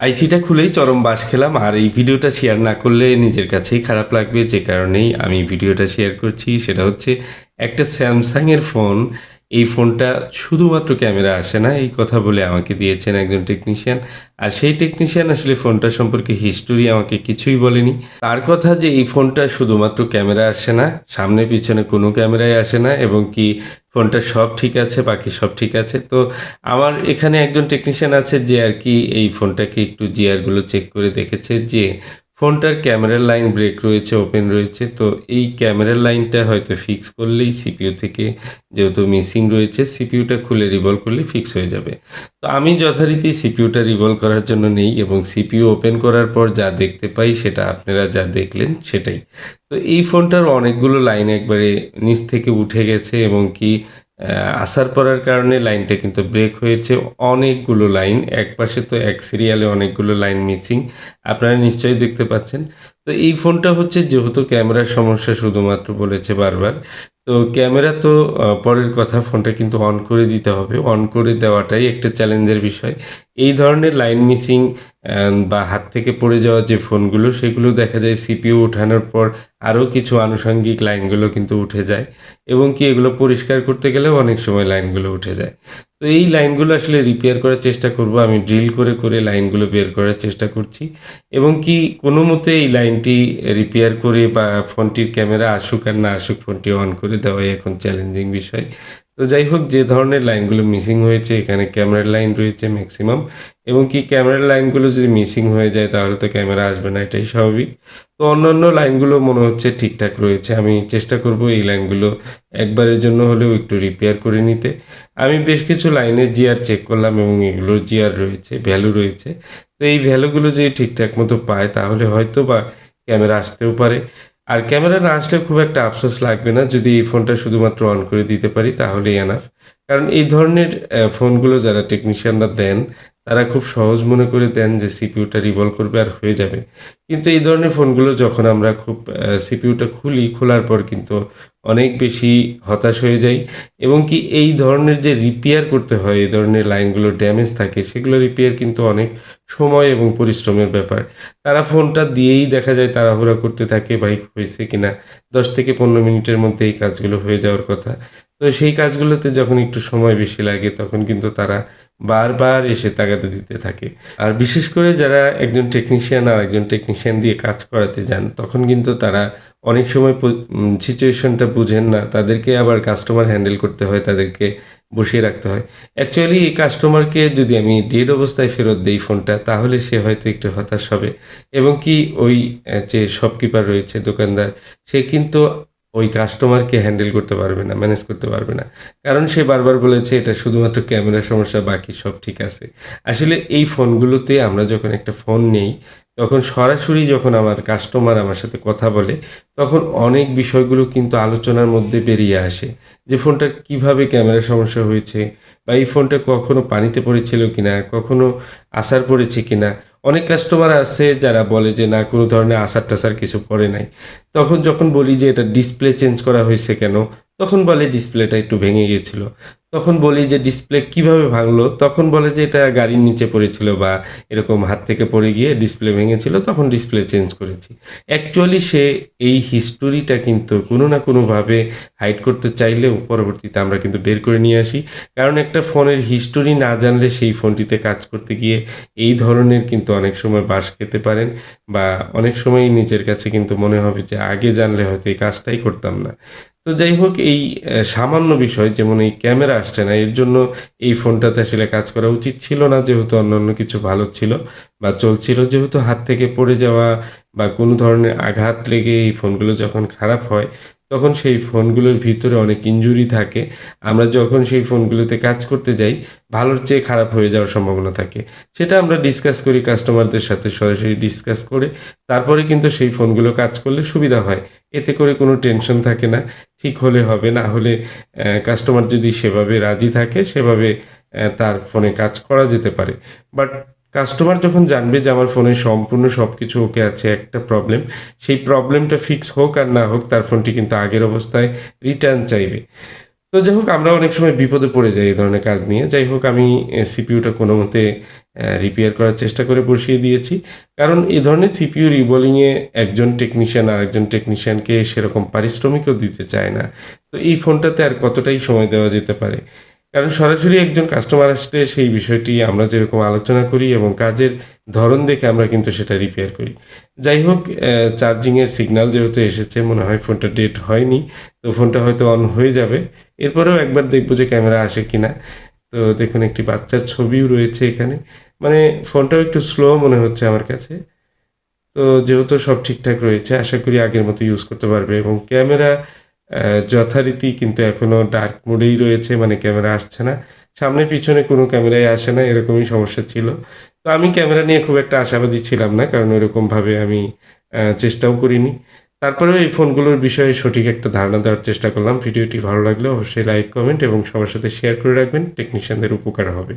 আইসিটা খুলেই চরম বাস খেলাম, আর এই ভিডিওটা শেয়ার না করলে নিজের কাছেই খারাপ লাগবে। যে কারণেই আমি ভিডিওটা শেয়ার করছি, সেটা হচ্ছে একটা স্যামসাংয়ের ফোন এই ফোনটা শুধুমাত্র ক্যামেরা আসে না, এই কথা বলে আমাকে দিয়েছেন একজন টেকনিশিয়ান আর সেই টেকনিশিয়ান আসলে ফোনটা সম্পর্কে হিস্টোরি আমাকে কিছুই বলেনি। তার কথা যে এই ফোনটা শুধুমাত্র ক্যামেরা আসে না, সামনে পিছনে কোনো ক্যামেরাই আসে না, এবং কি ফোনটা সব ঠিক আছে, বাকি সব ঠিক আছে। তো আমার এখানে একজন টেকনিশিয়ান আছে যে আর কি এই ফোনটাকে একটু জিয়ারগুলো চেক করে দেখেছে যে ফোনটার ক্যামেরার লাইন ব্রেক রয়েছে, ওপেন রয়েছে, তো এই ক্যামেরার লাইনটা হয়তো ফিক্স করলেই সিপিইউ থেকে যেহেতু মিসিং রয়েছে সিপিইউটা খুলে রিভলভ করলে ফিক্স হয়ে যাবে। তো আমি যথারীতি সিপিইউটা রিভলভ করার জন্য নেই এবং সিপিইউ ওপেন করার পর যা দেখতে পাই সেটা আপনারা যা দেখলেন সেটাই। তো এই ফোনটার অনেকগুলো লাইন একবারে নিচ থেকে উঠে গেছে এবং কি আসার পরার কারণে লাইনটা কিন্তু ব্রেক হয়েছে। অনেকগুলো লাইন একপাশে তো এক সিরিয়ালে অনেকগুলো লাইন মিসিং আপনারা নিশ্চয়ই দেখতে পাচ্ছেন। তো এই ফোনটা হচ্ছে যেহেতু ক্যামেরার সমস্যা শুধুমাত্র বলেছে বারবার তো ক্যামেরা তো পরের কথা ফোনটা কিন্তু অন করে দিতে হবে। অন করে দেওয়াটাই একটা চ্যালেঞ্জের বিষয়। এই ধরনের লাইন মিসিং বা হাত থেকে পড়ে যাওয়া যে ফোনগুলো, সেগুলো দেখা যায় সিপিইউ ওঠানোর পর আরও কিছু আনুষঙ্গিক লাইনগুলো কিন্তু উঠে যায়। এবং কি এগুলো পরিষ্কার করতে গেলেও অনেক সময় লাইনগুলো উঠে যায়। তো এই লাইনগুলো আসলে রিপেয়ার করার চেষ্টা করব। আমি ড্রিল করে করে লাইনগুলো বের করার চেষ্টা করছি। এবং কি কোনো মতে এই লাইনটি রিপেয়ার করে বা ফোনটির ক্যামেরা আসুক আর না আসুক, ফোনটি অন করে দেওয়াই এখন চ্যালেঞ্জিং বিষয়। তো যাই হোক, যে ধরনের লাইনগুলো মিসিং হয়েছে, এখানে ক্যামেরার লাইন রয়েছে ম্যাক্সিমাম এবং কি ক্যামেরার লাইনগুলো যদি মিসিং হয়ে যায়, তাহলে তো ক্যামেরা আসবে না, এটাই স্বাভাবিক। তো অন্যান্য লাইনগুলো মনে হচ্ছে ঠিকঠাক রয়েছে। আমি চেষ্টা করব এই লাইনগুলো একবারের জন্য হলেও একটু রিপেয়ার করে নিতে। আমি বেশ কিছু লাইনের জিআর চেক করলাম এবং এগুলোর জিআর রয়েছে ভ্যালু রয়েছে। তো এই ভ্যালুগুলো যদি ঠিকঠাক মতো পায়, তাহলে হয়তো বা ক্যামেরা আসতেও পারে। আর ক্যামেরা না আসলে খুব একটা আফসোস লাগবে না, যদি এই ফোনটা শুধুমাত্র অন করে দিতে পারি, তাহলেই এনাফ কারণ এই ধরনের ফোনগুলো যারা টেকনিশিয়ানরা দেন তারা খুব সহজ মনে করে দেন যে সিপিউটা রিভলভ করবে আর হয়ে যাবে। কিন্তু এই ধরনের ফোনগুলো যখন আমরা খুব সিপিইউটা খুলি, খোলার পর কিন্তু অনেক বেশি হতাশ হয়ে যাই এবং কি এই ধরনের যে রিপেয়ার করতে হয়, এই ধরনের লাইনগুলো ড্যামেজ থাকে, সেগুলো রিপেয়ার কিন্তু অনেক সময় এবং পরিশ্রমের ব্যাপার। তারা ফোনটা দিয়েই দেখা যায় তাড়াহুড়া করতে থাকে, ভাই, হয়েছে কিনা? দশ থেকে পনেরো মিনিটের মধ্যে এই কাজগুলো হয়ে যাওয়ার কথা। তো সেই কাজগুলোতে যখন একটু সময় বেশি লাগে, তখন কিন্তু তারা বারবার এসে তাগাদা দিতে থাকে। আর বিশেষ করে যারা একজন টেকনিশিয়ান আর একজন টেকনিশিয়ান দিয়ে কাজ করাতে যান, তখন কিন্তু তারা অনেক সময় সিচুয়েশনটা বুঝেন না। তাদেরকে আবার কাস্টমার হ্যান্ডেল করতে হয়, তাদেরকে বসিয়ে রাখতে হয়। অ্যাকচুয়ালি এই কাস্টমারকে যদি আমি ডেড অবস্থায় ফেরত দিই ফোনটা তাহলে সে হয়তো একটু হতাশ হবে। এবং কি ওই যে শপকিপার রয়েছে, দোকানদার, সে কিন্তু ওই কাস্টমারকে হ্যান্ডেল করতে পারবে না ম্যানেজ করতে পারবে না। কারণ সে বারবার বলেছে, এটা শুধুমাত্র ক্যামেরার সমস্যা, বাকি সব ঠিক আছে। আসলে এই ফোনগুলোতে আমরা যখন একটা ফোন নেই, তখন সরাসরি যখন আমার কাস্টমার আমার সাথে কথা বলে, তখন অনেক বিষয়গুলো কিন্তু আলোচনার মধ্যে বেরিয়ে আসে। যে ফোনটার কীভাবে ক্যামেরার সমস্যা হয়েছে, বা এই ফোনটা কখনো পানিতে পড়েছিল কিনা, কখনো আসার পড়েছে কিনা অনেক কাস্টমার আছে যারা বলে যে, না, কোনো ধরনের আসার টাসার কিছু পরে নাই। তখন যখন বলি যে, এটা ডিসপ্লে চেঞ্জ করা হয়েছে কেন? তখন বলে ডিসপ্লেটা একটু ভেঙে গিয়েছিল। তখন বলি যে ডিসপ্লে কীভাবে ভাঙলো? তখন বলে যে এটা গাড়ির নিচে পড়েছিল বা এরকম হাত থেকে পড়ে গিয়ে ডিসপ্লে ভেঙেছিল, তখন ডিসপ্লে চেঞ্জ করেছি। অ্যাকচুয়ালি সে এই হিস্টোরিটা কিন্তু কোনো না কোনোভাবে হাইড করতে চাইলেও পরবর্তীতে আমরা কিন্তু বের করে নিয়ে আসি। কারণ একটা ফোনের হিস্টোরি না জানলে সেই ফোনটিতে কাজ করতে গিয়ে এই ধরনের কিন্তু অনেক সময় বাস খেতে পারেন বা অনেক সময় নিজের কাছে কিন্তু মনে হবে যে আগে জানলে হয়তো এই কাজটাই করতাম না। তো যাই হোক, এই সামান্য বিষয়, যেমন এই ক্যামেরা আসছে না, এর জন্য এই ফোনটাতে আসলে কাজ করা উচিত ছিল না, যেহেতু অন্যান্য কিছু ভালো ছিল বা চলছিল, যেহেতু হাত থেকে পড়ে যাওয়া বা কোনো ধরনের আঘাত লেগে এই ফোনগুলো যখন খারাপ হয়, তখন সেই ফোনগুলোর ভিতরে অনেক ইনজুরি থাকে। আমরা যখন সেই ফোনগুলোতে কাজ করতে যাই, ভালোর চেয়ে খারাপ হয়ে যাওয়ার সম্ভাবনা থাকে। সেটা আমরা ডিসকাস করি কাস্টমারদের সাথে, সরাসরি ডিসকাস করে, তারপরে কিন্তু সেই ফোনগুলো কাজ করলে সুবিধা হয়। এতে করে কোনো টেনশন থাকে না। ঠিক হলে হবে। না হলে কাস্টমার যদি সেভাবে রাজি থাকে, সেভাবে তার ফোনে কাজ করা যেতে পারে। বাট কাস্টমার যখন জানবে যে আমার ফোনে সম্পূর্ণ সব কিছু ওকে আছে, একটা প্রবলেম সেই প্রবলেমটা ফিক্স হোক আর না হোক, তার ফোনটি কিন্তু আগের অবস্থায় রিটার্ন চাইবে। তো যাই হোক, আমরা অনেক সময় বিপদে পড়ে যাই এই ধরনের কাজ নিয়ে। যাই হোক, আমি সিপিইউটা কোনো মতে রিপেয়ার করার চেষ্টা করে বসিয়ে দিয়েছি। কারণ এই ধরনের সিপিউ রিবলিংয়ে একজন টেকনিশিয়ান আর একজন টেকনিশিয়ানকে সেরকম পারিশ্রমিকও দিতে চায় না। তো এই ফোনটাতে আর কতটাই সময় দেওয়া যেতে পারে? কারণ সরাসরি একজন কাস্টমার আসলে সেই বিষয়টি আমরা যেরকম আলোচনা করি এবং কাজের ধরন দেখে আমরা কিন্তু সেটা রিপেয়ার করি। যাই হোক চার্জিংয়ের সিগন্যাল যেহেতু এসেছে, মনে হয় ফোনটা ডেট হয়নি, তো ফোনটা হয়তো অন হয়ে যাবে। এরপরেও একবার দেখব যে ক্যামেরা আসে কিনা। তো দেখুন, একটি বাচ্চার ছবিও রয়েছে এখানে। মানে ফোনটাও একটু স্লো মনে হচ্ছে আমার কাছে। তো যেহেতু সব ঠিকঠাক রয়েছে, আশা করি আগের মতো ইউজ করতে পারবে। এবং ক্যামেরা যথারীতি কিন্তু এখনও ডার্ক মোডেই রয়েছে মানে ক্যামেরা আসছে না। সামনে পিছনে কোনো ক্যামেরাই আসে না, এরকমই সমস্যা ছিল। তো আমি ক্যামেরা নিয়ে খুব একটা আশাবাদী ছিলাম না, কারণ ওইরকমভাবে আমি চেষ্টাও করিনি। তারপরেও এই ফোনগুলোর বিষয়ে সঠিক একটা ধারণা দেওয়ার চেষ্টা করলাম। ভিডিওটি ভালো লাগলে অবশ্যই লাইক, কমেন্ট এবং সবার সাথে শেয়ার করে রাখবেন। টেকনিশিয়ানদের উপকার হবে।